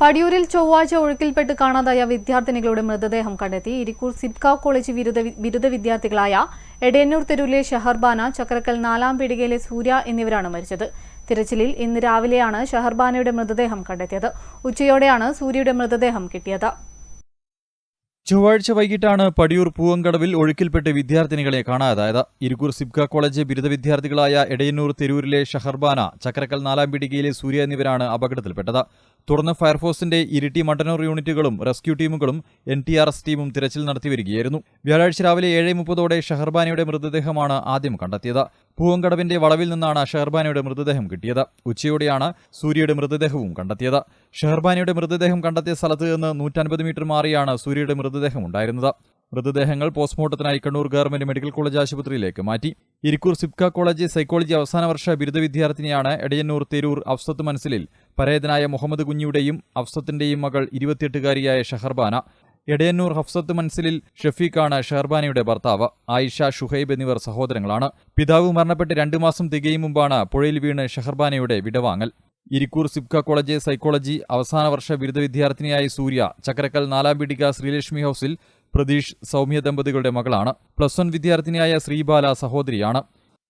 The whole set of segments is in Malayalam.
പടിയൂരിൽ ചൊവ്വാഴ്ച ഒഴുക്കിൽപ്പെട്ട് കാണാതായ വിദ്യാർത്ഥിനികളുടെ മൃതദേഹം കണ്ടെത്തി. ഇരിക്കൂർ സിബ്ക കോളേജ് ബിരുദ ബിരുദ വിദ്യാർത്ഥികളായ എടയന്നൂർ തെരുവിലെ ഷഹർബാന ചക്രക്കൽ നാലാം പീടികയിലെ സൂര്യ എന്നിവരാണ് മരിച്ചത്. തിരച്ചിലിൽ ഇന്ന് രാവിലെയാണ് ഷഹർബാനയുടെ മൃതദേഹം കണ്ടെത്തിയത്. ഉച്ചയോടെയാണ് സൂര്യയുടെ മൃതദേഹം കിട്ടിയത്. ചൊവ്വാഴ്ച വൈകിട്ടാണ് പടിയൂർ പൂവങ്കടവിൽ ഒഴുക്കിൽപ്പെട്ട് വിദ്യാർത്ഥിനികളെ കാണാതായത്. ഇരിക്കൂർ സിബ്ക കോളേജ് ബിരുദ വിദ്യാർത്ഥികളായ എടയന്നൂർ തെരൂരിലെ ഷഹർബാന ചക്രക്കൽ നാലാം പീടികയിലെ സൂര്യ എന്നിവരാണ് അപകടത്തിൽപ്പെട്ടത്. തുടർന്ന് ഫയർഫോഴ്സിന്റെ ഇരിട്ടി മട്ടന്നൂർ യൂണിറ്റുകളും റെസ്ക്യൂ ടീമുകളും എൻ ടി ആർ എസ് ടീമും തിരച്ചിൽ നടത്തിവരികയായിരുന്നു. വ്യാഴാഴ്ച രാവിലെ ഏഴ് മുപ്പതോടെ ഷഹർബാനയുടെ മൃതദേഹമാണ് ആദ്യം കണ്ടെത്തിയത്. പൂവങ്കടവിന്റെ വളവിൽ നിന്നാണ് ഷഹർബാനിയുടെ മൃതദേഹം കിട്ടിയത്. ഉച്ചയോടെയാണ് സൂര്യയുടെ മൃതദേഹവും കണ്ടെത്തിയത്. ഷഹർബാനിയുടെ മൃതദേഹം കണ്ടെത്തിയ സ്ഥലത്ത് നിന്ന് നൂറ്റൻപത് മീറ്റർ മാറിയാണ് സൂര്യയുടെ മൃതദേഹം ഉണ്ടായിരുന്നത്. മൃതദേഹങ്ങൾ പോസ്റ്റ്മോർട്ടത്തിനായി കണ്ണൂർ ഗവൺമെന്റ് മെഡിക്കൽ കോളേജ് ആശുപത്രിയിലേക്ക് മാറ്റി. ഇരിക്കൂർ സിപ്ക കോളേജ് സൈക്കോളജി അവസാന വർഷ ബിരുദ വിദ്യാർത്ഥിനിയാണ് എടയന്നൂർ തെരൂർ അഫ്സത്ത് മനസ്സിലിൽ. പരേതനായ മുഹമ്മദ് കുഞ്ഞിയുടെയും അഫ്സത്തിന്റെയും മകൾ ഇരുപത്തിയെട്ടുകാരിയായ ഷഹർബാന. എടയന്നൂർ ഹഫ്സത്ത് മൻസിലിൽ ഷഫീഖാണ് ഷെർബാനയുടെ ഭർത്താവ്. ആയിഷ ഷുഹൈബ് എന്നിവർ സഹോദരങ്ങളാണ്. പിതാവ് മരണപ്പെട്ട് രണ്ടു മാസം തികയും മുമ്പാണ് പുഴയിൽ വീണ് ഷെഹർബാനയുടെ വിടവാങ്ങൽ. ഇരിക്കൂർ സിബ്ക കോളേജ് സൈക്കോളജി അവസാന വർഷ ബിരുദ വിദ്യാർത്ഥിനിയായ സൂര്യ. ചക്രക്കൽ നാലാം പീടിക ശ്രീലക്ഷ്മി ഹൌസിൽ പ്രതീഷ് സൗമ്യ ദമ്പതികളുടെ മകളാണ്. പ്ലസ് വൺ വിദ്യാർത്ഥിനിയായ ശ്രീബാല സഹോദരിയാണ്.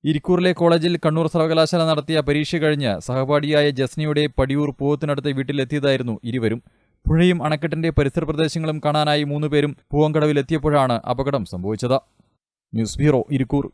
ഇരിക്കൂറിലെ കോളേജിൽ കണ്ണൂർ സർവകലാശാല നടത്തിയ പരീക്ഷ കഴിഞ്ഞ് സഹപാഠിയായ ജസ്നയുടെ പടിയൂർ പൂവത്തിനടുത്ത വീട്ടിലെത്തിയതായിരുന്നു ഇരുവരും. പുഴയും അണക്കെട്ടിന്റെ പരിസര പ്രദേശങ്ങളും കാണാനായി മൂന്നുപേരും പൂവങ്കടവിലെത്തിയപ്പോഴാണ് അപകടം സംഭവിച്ചത്. News bureau Irikkur.